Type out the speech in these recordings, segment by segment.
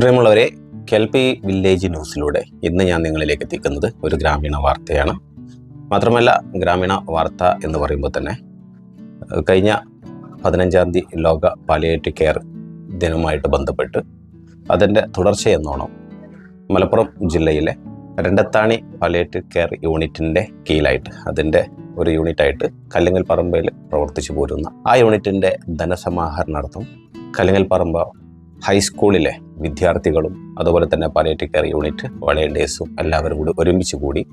പ്രിയമുള്ളവരെ കെൽപി വില്ലേജ് ന്യൂസിലൂടെ ഇന്ന് ഞാൻ നിങ്ങളിലേക്ക് എത്തിക്കുന്നത് ഒരു ഗ്രാമീണ വാർത്തയാണ്. മാത്രമല്ല ഗ്രാമീണ വാർത്ത എന്ന് പറയുമ്പോൾ തന്നെ കഴിഞ്ഞ പതിനഞ്ചാം തീയതി ലോക പാലിയേറ്റീവ് കെയർ ദിനവുമായിട്ട് ബന്ധപ്പെട്ട് അതിന്റെ തുടർച്ചയെന്നോണം മലപ്പുറം ജില്ലയിലെ രണ്ടത്താണി പാലിയേറ്റീവ് കെയർ യൂണിറ്റിന്റെ കീഴിലായിട്ട് അതിന്റെ ഒരു യൂണിറ്റായിട്ട് കല്ലിങ്ങൽ പറമ്പയിൽ പ്രവർത്തിച്ചു പോരുന്ന ആ യൂണിറ്റിന്റെ ധനസമാഹരണാർത്ഥം കല്ലിങ്ങൽ പറമ്പ ഹൈസ്കൂളിലെ വിദ്യാർത്ഥികളും അതുപോലെ തന്നെ പാലിയേറ്റീവ് കെയർ യൂണിറ്റ് വളണ്ടിയേഴ്സും എല്ലാവരും കൂടി ഒരുമിച്ച് കൂടി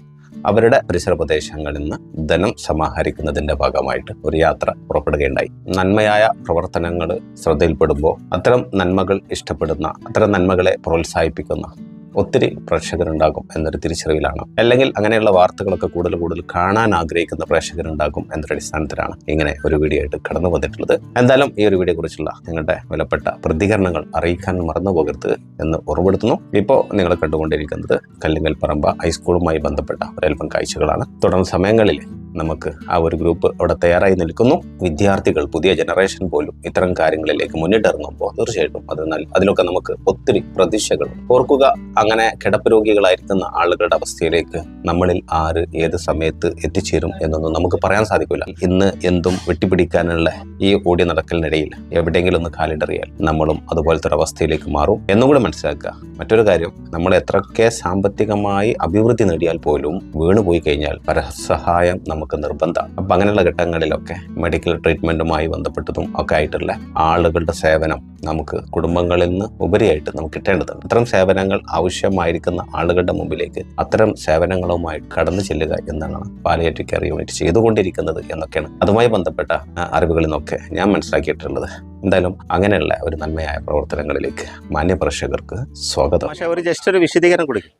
അവരുടെ പരിസര പ്രദേശങ്ങളിൽ നിന്ന് ധനം സമാഹരിക്കുന്നതിന്റെ ഭാഗമായിട്ട് ഒരു യാത്ര പുറപ്പെടുകയുണ്ടായി. നന്മയായ പ്രവർത്തനങ്ങൾ ശ്രദ്ധയിൽപ്പെടുമ്പോൾ അത്തരം നന്മകൾ ഇഷ്ടപ്പെടുന്ന അത്തരം നന്മകളെ പ്രോത്സാഹിപ്പിക്കുന്ന ഒത്തിരി പ്രേക്ഷകരുണ്ടാകും എന്നൊരു തിരിച്ചറിവിലാണ്. അല്ലെങ്കിൽ അങ്ങനെയുള്ള വാർത്തകളൊക്കെ കൂടുതൽ കൂടുതൽ കാണാൻ ആഗ്രഹിക്കുന്ന പ്രേക്ഷകരുണ്ടാകും എന്നൊരു അടിസ്ഥാനത്തിലാണ് ഇങ്ങനെ ഒരു വീഡിയോ ആയിട്ട് കടന്നു വന്നിട്ടുള്ളത്. എന്തായാലും ഈ ഒരു വീഡിയോ കുറിച്ചുള്ള നിങ്ങളുടെ വിലപ്പെട്ട പ്രതികരണങ്ങൾ അറിയിക്കാൻ മറന്നു പോകരുത് എന്ന് ഓർമ്മപ്പെടുത്തുന്നു. ഇപ്പോൾ നിങ്ങൾ കണ്ടുകൊണ്ടിരിക്കുന്നത് കല്ലിങ്ങൽ പറമ്പ ഹൈസ്കൂളുമായി ബന്ധപ്പെട്ട ഒരൽപ്പം കാഴ്ചകളാണ്. തുടർന്ന് സമയങ്ങളിൽ നമുക്ക് ആ ഒരു ഗ്രൂപ്പ് അവിടെ തയ്യാറായി നിൽക്കുന്നു. വിദ്യാർത്ഥികൾ പുതിയ ജനറേഷൻ പോലും ഇത്തരം കാര്യങ്ങളിലേക്ക് മുന്നിട്ടിറങ്ങുമ്പോൾ തീർച്ചയായിട്ടും അത് അതിലൊക്കെ നമുക്ക് ഒത്തിരി പ്രതീക്ഷകൾ. ഓർക്കുക അങ്ങനെ കിടപ്പ് രോഗികളായിരിക്കുന്ന ആളുകളുടെ അവസ്ഥയിലേക്ക് നമ്മളിൽ ആര് ഏത് സമയത്ത് എത്തിച്ചേരും എന്നൊന്നും നമുക്ക് പറയാൻ സാധിക്കില്ല. ഇന്ന് എന്തും വെട്ടിപ്പിടിക്കാനുള്ള ഈ ഓടി നടക്കലിനിടയിൽ എവിടെയെങ്കിലും ഒന്ന് കാലിടറിയാൽ നമ്മളും അതുപോലത്തെ ഒരു അവസ്ഥയിലേക്ക് മാറും. എന്നും കൂടെ മനസ്സിലാക്കുക മറ്റൊരു കാര്യം നമ്മൾ എത്രയൊക്കെ സാമ്പത്തികമായി അഭിവൃദ്ധി നേടിയാൽ പോലും വീണുപോയി കഴിഞ്ഞാൽ പരസഹായം നമുക്ക് നിർബന്ധമാണ് അപ്പം അങ്ങനെയുള്ള ഘട്ടങ്ങളിലൊക്കെ മെഡിക്കൽ ട്രീറ്റ്മെന്റുമായി ബന്ധപ്പെട്ടതും ഒക്കെ ആയിട്ടുള്ള ആളുകളുടെ സേവനം നമുക്ക് കുടുംബങ്ങളിൽ നിന്ന് ഉപരിയായിട്ട് നമുക്ക് കിട്ടേണ്ടതുണ്ട്. അത്തരം സേവനങ്ങൾ ആവശ്യമായിരിക്കുന്ന ആളുകളുടെ മുമ്പിലേക്ക് അത്തരം സേവനങ്ങളുമായി കടന്നു ചെല്ലുക എന്നാണ് പാലിയേറ്റിക് കെയർ യൂണിറ്റ് ചെയ്തുകൊണ്ടിരിക്കുന്നത് എന്നൊക്കെയാണ്. അതുമായി ബന്ധപ്പെട്ട അറിവുകളിൽ നിന്നൊക്കെ ഞാൻ മനസ്സിലാക്കിയിട്ടുള്ളത്. എന്തായാലും അങ്ങനെയുള്ള ഒരു നന്മയായ പ്രവർത്തനങ്ങളിലേക്ക് മാന്യപ്രേക്ഷകർക്ക് സ്വാഗതം. ഒരു ജസ്റ്റ് ഒരു വിശദീകരണം കൊടുക്കും.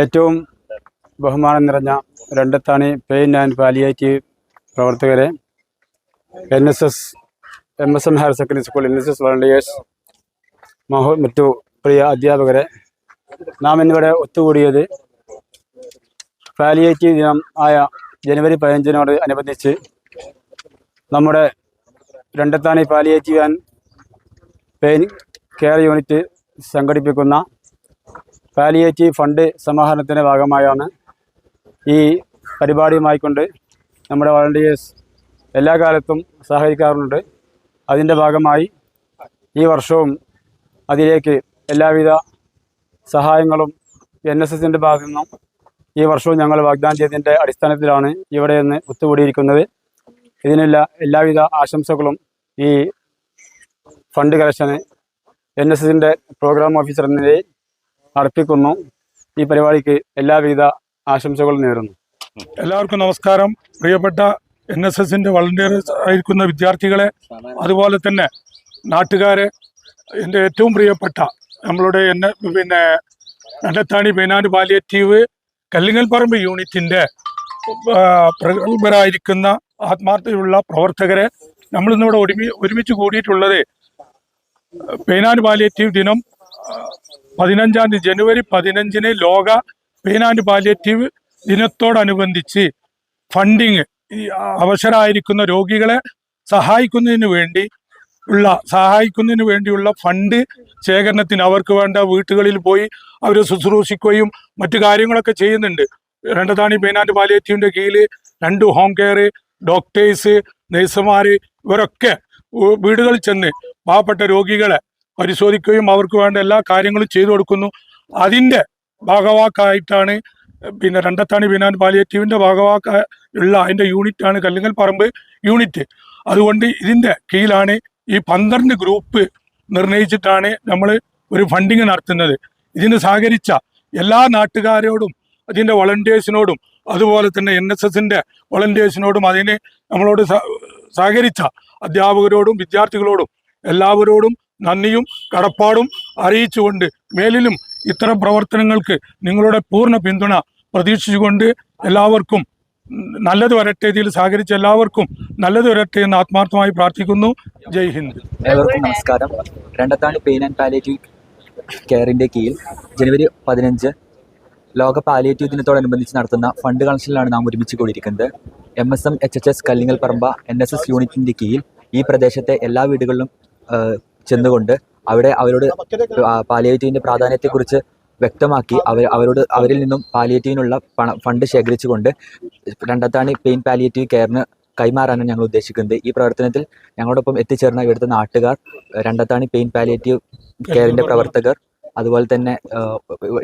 ഏറ്റവും ബഹുമാനം നിറഞ്ഞ രണ്ടത്താണി പെയിൻ ആൻഡ് പാലിയേറ്റീവ് പ്രവർത്തകരെ N S S M S M higher secondary school N S S volunteers മഹോ മറ്റു പ്രിയ അധ്യാപകരെ നാം ഇന്നിവിടെ ഒത്തുകൂടിയത് പാലിയേറ്റീവ് ദിനം ആയ ജനുവരി പതിനഞ്ചിനോട് അനുബന്ധിച്ച് നമ്മുടെ Randathani palliative and pain care unit സംഘടിപ്പിക്കുന്ന പാലിയേറ്റീവ് ഫണ്ട് സമാഹരണത്തിന്റെ ഭാഗമായാണ് ഈ പരിപാടിയുമായിക്കൊണ്ട് നമ്മുടെ വളണ്ടിയേഴ്സ് എല്ലാ കാലത്തും സഹകരിക്കാറുണ്ട്. അതിന്റെ ഭാഗമായി ഈ വർഷവും അതിലേക്ക് എല്ലാവിധ സഹായങ്ങളും എൻ എസ് എസിന്റെ ഭാഗത്തു നിന്നും ഈ വർഷവും ഞങ്ങൾ വാഗ്ദാനം ചെയ്തതിന്റെ അടിസ്ഥാനത്തിലാണ് ഇവിടെ നിന്ന് ഒത്തുകൂടിയിരിക്കുന്നത്. ഇതിനുള്ള എല്ലാവിധ ആശംസകളും ഈ ഫണ്ട് കളക്ഷന് എൻ എസ് എസിന്റെ പ്രോഗ്രാം ഓഫീസർ എന്ന നിലയിൽ അർപ്പിക്കുന്നു. ഈ പരിപാടിക്ക് എല്ലാവിധ ആശംസകളും നേരുന്നു. എല്ലാവർക്കും നമസ്കാരം. പ്രിയപ്പെട്ട എൻ എസ് എസിന്റെ വളണ്ടിയേഴ്സ് ആയിരിക്കുന്ന വിദ്യാർത്ഥികളെ അതുപോലെ തന്നെ നാട്ടുകാരെ എന്റെ ഏറ്റവും പ്രിയപ്പെട്ട നമ്മളുടെ എന്നെ പിന്നെ രണ്ടത്താണി പേനാട് പാലിയേറ്റീവ് കല്ലിങ്ങൽ പറമ്പ് യൂണിറ്റിന്റെ ആ, പ്രഗത്ഭരായിരിക്കുന്ന ആത്മാർത്ഥതയുള്ള പ്രവർത്തകരെ നമ്മളിന്നിവിടെ ഒരുമി ഒരുമിച്ച് കൂടിയിട്ടുള്ളത് പേനാട് പാലിയേറ്റീവ് ദിനം പതിനഞ്ചാം തീയതി ജനുവരി പതിനഞ്ചിന് ലോക പേനാട് പാലിയേറ്റീവ് ദിനത്തോടനുബന്ധിച്ച് ഫണ്ടിങ് അവശരായിരിക്കുന്ന രോഗികളെ സഹായിക്കുന്നതിന് വേണ്ടി ഉള്ള സഹായിക്കുന്നതിന് വേണ്ടിയുള്ള ഫണ്ട് ശേഖരണത്തിന് അവർക്ക് വേണ്ട വീട്ടുകളിൽ പോയി അവരെ ശുശ്രൂഷിക്കുകയും മറ്റു കാര്യങ്ങളൊക്കെ ചെയ്യുന്നുണ്ട്. രണ്ടതാണി ആൻഡ് പാലിയേറ്റീവിന്റെ കീഴിൽ രണ്ട് ഹോം കെയർ ഡോക്ടേഴ്സ് നഴ്സുമാർ ഇവരൊക്കെ വീടുകളിൽ ചെന്ന് പാവപ്പെട്ട രോഗികളെ പരിശോധിക്കുകയും അവർക്ക് വേണ്ട എല്ലാ കാര്യങ്ങളും ചെയ്തു കൊടുക്കുന്നു. അതിന്റെ ഭാഗവാക്കായിട്ടാണ് പിന്നെ രണ്ടത്താണി ബിനാൻ പാലിയേറ്റീവിന്റെ ഭാഗവാക്ക ഉള്ള അതിന്റെ യൂണിറ്റാണ് കല്ലുങ്ങൽ പറമ്പ് യൂണിറ്റ്. അതുകൊണ്ട് ഇതിന്റെ കീഴിലാണ് ഈ പന്ത്രണ്ട് ഗ്രൂപ്പ് നിർണയിച്ചിട്ടാണ് നമ്മൾ ഒരു ഫണ്ടിങ് നടത്തുന്നത്. ഇതിന് സഹകരിച്ച എല്ലാ നാട്ടുകാരോടും അതിന്റെ വളണ്ടിയേഴ്സിനോടും അതുപോലെ തന്നെ എൻ എസ് എസിന്റെ വളണ്ടിയേഴ്സിനോടും അതിന് നമ്മളോട് സഹകരിച്ച അധ്യാപകരോടും വിദ്യാർത്ഥികളോടും എല്ലാവരോടും നന്ദിയും കടപ്പാടും അറിയിച്ചുകൊണ്ട് മേലിലും ഇത്തരം പ്രവർത്തനങ്ങൾക്ക് നിങ്ങളുടെ പൂർണ പിന്തുണ പ്രതീക്ഷിച്ചുകൊണ്ട് എല്ലാവർക്കും നല്ലത് വരട്ടെ ഇതിൽ സഹകരിച്ച എല്ലാവർക്കും നല്ലത് വരട്ടെ എന്ന് ആത്മാർത്ഥമായി പ്രാർത്ഥിക്കുന്നു. ജയ് ഹിന്ദ്. എല്ലാവർക്കും നമസ്കാരം. രണ്ടത്താണ് പെയിൻ ആൻഡ് പാലിയേറ്റീവ് കെയറിന്റെ കീഴിൽ ജനുവരി പതിനഞ്ച് ലോക പാലിയേറ്റീവ് ദിനത്തോടനുബന്ധിച്ച് നടത്തുന്ന ഫണ്ട് കളക്ഷനിലാണ് നാം ഒരുമിച്ച് കൂടിയിരിക്കുന്നത്. M S M H H S Kallingal Paramba N S S യൂണിറ്റിന്റെ കീഴിൽ ഈ പ്രദേശത്തെ എല്ലാ വീടുകളിലും ചെന്നുകൊണ്ട് അവിടെ അവരോട് പാലിയേറ്റീവിന്റെ പ്രാധാന്യത്തെക്കുറിച്ച് വ്യക്തമാക്കി അവർ അവരോട് അവരിൽ നിന്നും പാലിയേറ്റീവിനുള്ള പണം ഫണ്ട് ശേഖരിച്ചുകൊണ്ട് രണ്ടത്താണി പെയിൻ പാലിയേറ്റീവ് കെയറിന് കൈമാറാനാണ് ഞങ്ങൾ ഉദ്ദേശിക്കുന്നത്. ഈ പ്രവർത്തനത്തിൽ ഞങ്ങളോടൊപ്പം എത്തിച്ചേർന്ന ഇവിടുത്തെ നാട്ടുകാർ രണ്ടത്താണി പെയിൻ പാലിയേറ്റീവ് കെയറിന്റെ പ്രവർത്തകർ അതുപോലെ തന്നെ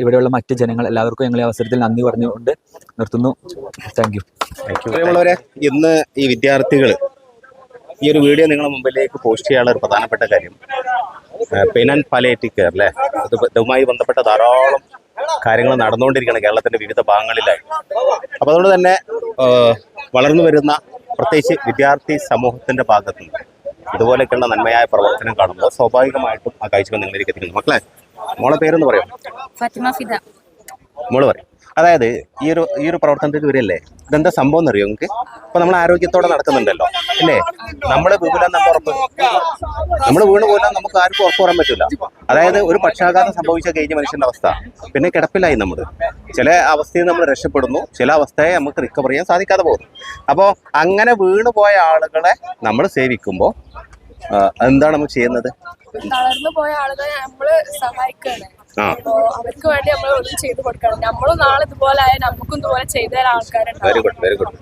ഇവിടെയുള്ള മറ്റ് ജനങ്ങൾ എല്ലാവർക്കും ഞങ്ങൾ ഈ അവസരത്തിൽ നന്ദി പറഞ്ഞുകൊണ്ട് നിർത്തുന്നു. Thank you. പ്രിയമുള്ളവരെ ഇന്ന് ഈ വിദ്യാർത്ഥികൾ ഈ ഒരു വീഡിയോ നിങ്ങളുടെ മുമ്പിലേക്ക് പോസ്റ്റ് ചെയ്യാനുള്ള ഒരു പ്രധാനപ്പെട്ട കാര്യം. പെനൻ പാലിയേറ്റീവ് കെയർ അല്ലേ? ഇത് ഇതുമായി ബന്ധപ്പെട്ട ധാരാളം കാര്യങ്ങൾ നടന്നുകൊണ്ടിരിക്കുകയാണ് കേരളത്തിന്റെ വിവിധ ഭാഗങ്ങളിലായി. അപ്പോൾ അതുകൊണ്ട് തന്നെ വളർന്നു വരുന്ന പ്രത്യേകിച്ച് വിദ്യാർത്ഥി സമൂഹത്തിന്റെ ഭാഗത്തുനിന്ന് ഇതുപോലെയൊക്കെയുള്ള നന്മയായ പ്രവർത്തനം കാണുമ്പോൾ സ്വാഭാവികമായിട്ടും ആ കാഴ്ചകൾ നിങ്ങളിലേക്ക് എത്തിക്കുന്നു. മക്കളെ മോളെ പേരെന്ന് പറയാം ഫാത്തിമ ഫിദ. മോൾ പറയും. അതായത് ഈ ഒരു ഈ ഒരു പ്രവർത്തനത്തിൽ വരില്ലേ ഇതെന്താ സംഭവം എന്നറിയോ നിങ്ങൾക്ക്? ഇപ്പൊ നമ്മൾ ആരോഗ്യത്തോടെ നടക്കുന്നുണ്ടല്ലോ അല്ലേ? നമ്മൾ വീണെന്ന് നമ്മൾ ഉറപ്പ് നമ്മൾ വീണ് പോലും നമുക്ക് ആർക്കും ഉറപ്പ് പറയാൻ പറ്റില്ല അതായത് ഒരു പക്ഷാഘാതം സംഭവിച്ച കഴിഞ്ഞ മനുഷ്യന്റെ അവസ്ഥ. പിന്നെ കിടപ്പിലായി നമ്മൾ ചില അവസ്ഥയിൽ നമ്മൾ രക്ഷപ്പെടുന്നു ചില അവസ്ഥയെ നമുക്ക് റിക്കവർ ചെയ്യാൻ സാധിക്കാതെ പോകുന്നു. അപ്പോൾ അങ്ങനെ വീണ് പോയ ആളുകളെ നമ്മൾ സേവിക്കുമ്പോൾ എന്താണ് നമ്മൾ ചെയ്യുന്നത്? തളർന്നു പോയ ആളുകളെ നമ്മൾ സഹായിക്കാണ് ആ അപ്പോ അവർക്ക് വേണ്ടി നമ്മൾ ഒന്നും ചെയ്തു കൊടുക്കണം. നമ്മളും നാളെ ഇതുപോലെ ആയാൽ നമുക്കും ഇതുപോലെ ചെയ്തു തരാൻ very good very good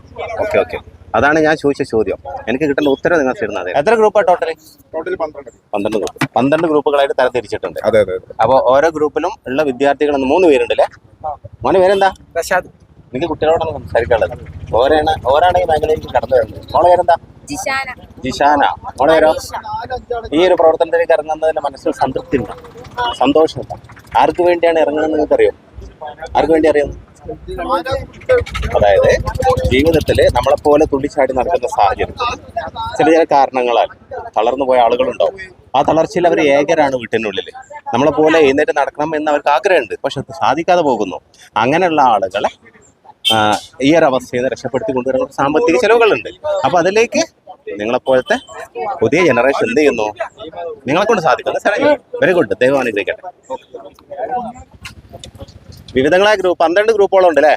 okay okay അതാണ് ഞാൻ ചോദിച്ച ചോദ്യം. എനിക്ക് കിട്ടുന്ന ഉത്തരം നിങ്ങൾ തരുന്നത് എത്ര ഗ്രൂപ്പാണ് ടോട്ടലി ടോട്ടൽ പന്ത്രണ്ട്. പന്ത്രണ്ട് ഗ്രൂപ്പ്. പന്ത്രണ്ട് ഗ്രൂപ്പുകളായിട്ട് തരംതിരിച്ചിട്ടുണ്ട്. തിരിച്ചിട്ടുണ്ട് അതെ അതെ. അപ്പോൾ ഓരോ ഗ്രൂപ്പിലും ഉള്ള വിദ്യാർത്ഥികൾ മൂന്ന് പേരുണ്ടല്ലേ? മോനെ പേരെന്താ? എനിക്ക് കുട്ടികളോടാണ് സംസാരിക്കാനുള്ളത്. ഓരാണ് ഓരാണെങ്കിൽ ഈ മേഖലയിലേക്ക് കടന്നു വരുന്നത്. മോളെ പേരെന്താ? ജിഷാന. മോളെ ഈ ഒരു പ്രവർത്തനത്തിലേക്ക് ഇറങ്ങുന്നതിന്റെ മനസ്സിൽ സംതൃപ്തി ഉണ്ട് സന്തോഷമുണ്ട്. ആർക്ക് വേണ്ടിയാണ് ഇറങ്ങുന്നത് നിങ്ങൾക്ക് അറിയോ ആർക്ക് വേണ്ടി അറിയാം അതായത് ജീവിതത്തിൽ നമ്മളെപ്പോലെ തുള്ളിച്ചാടി നടക്കുന്ന സാഹചര്യം ചില ചില കാരണങ്ങളാൽ തളർന്നു പോയ ആളുകളുണ്ടാവും. ആ തളർച്ചയിൽ അവർ ഏകരാണ് വീട്ടിനുള്ളിൽ നമ്മളെ പോലെ എഴുന്നേറ്റ് നടക്കണം എന്ന് അവർക്ക് ആഗ്രഹമുണ്ട്. പക്ഷെ സാധിക്കാതെ പോകുന്നു. അങ്ങനെയുള്ള ആളുകളെ ഈ ഒരു അവസ്ഥയിൽ നിന്ന് രക്ഷപ്പെടുത്തി കൊണ്ടുവരുന്ന സാമ്പത്തിക ചെലവുകളുണ്ട്. അപ്പൊ അതിലേക്ക് നിങ്ങളെപ്പോലത്തെ പുതിയ ജനറേഷൻ എന്ത് ചെയ്യുന്നു? നിങ്ങളെ കൊണ്ട് സാധിക്കുന്നു വെരി ഗുഡ് ദൈവം അനുഗ്രഹിക്കട്ടെ. വിവിധങ്ങളായ ഗ്രൂപ്പ് പന്ത്രണ്ട് ഗ്രൂപ്പുകളുണ്ട് അല്ലേ?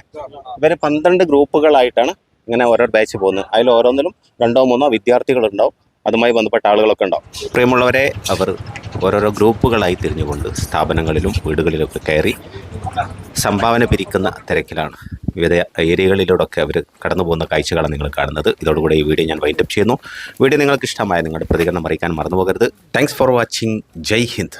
ഇവർ പന്ത്രണ്ട് ഗ്രൂപ്പുകളായിട്ടാണ് ഇങ്ങനെ ഓരോ ബാച്ച് പോകുന്നത്. അതിൽ ഓരോന്നിലും രണ്ടോ മൂന്നോ വിദ്യാർത്ഥികളുണ്ടാവും. അതുമായി ബന്ധപ്പെട്ട ആളുകളൊക്കെ ഉണ്ടാവും. പ്രിയമുള്ളവരെ അവർ ഓരോരോ ഗ്രൂപ്പുകളായി തിരിഞ്ഞുകൊണ്ട് സ്ഥാപനങ്ങളിലും വീടുകളിലൊക്കെ കയറി സംഭാവന പിരിക്കുന്ന തിരക്കിലാണ് വിവിധ ഏരിയകളിലൂടെയൊക്കെ അവർ കടന്നു പോകുന്ന കാഴ്ചകളാണ് നിങ്ങൾ കാണുന്നത്. ഇതോടുകൂടി ഈ വീഡിയോ ഞാൻ വൈൻഡപ്പ് ചെയ്യുന്നു. വീഡിയോ നിങ്ങൾക്ക് ഇഷ്ടമായ നിങ്ങളുടെ പ്രതികരണം അറിയിക്കാൻ മറന്നു പോകരുത് thanks for watching Jai Hind.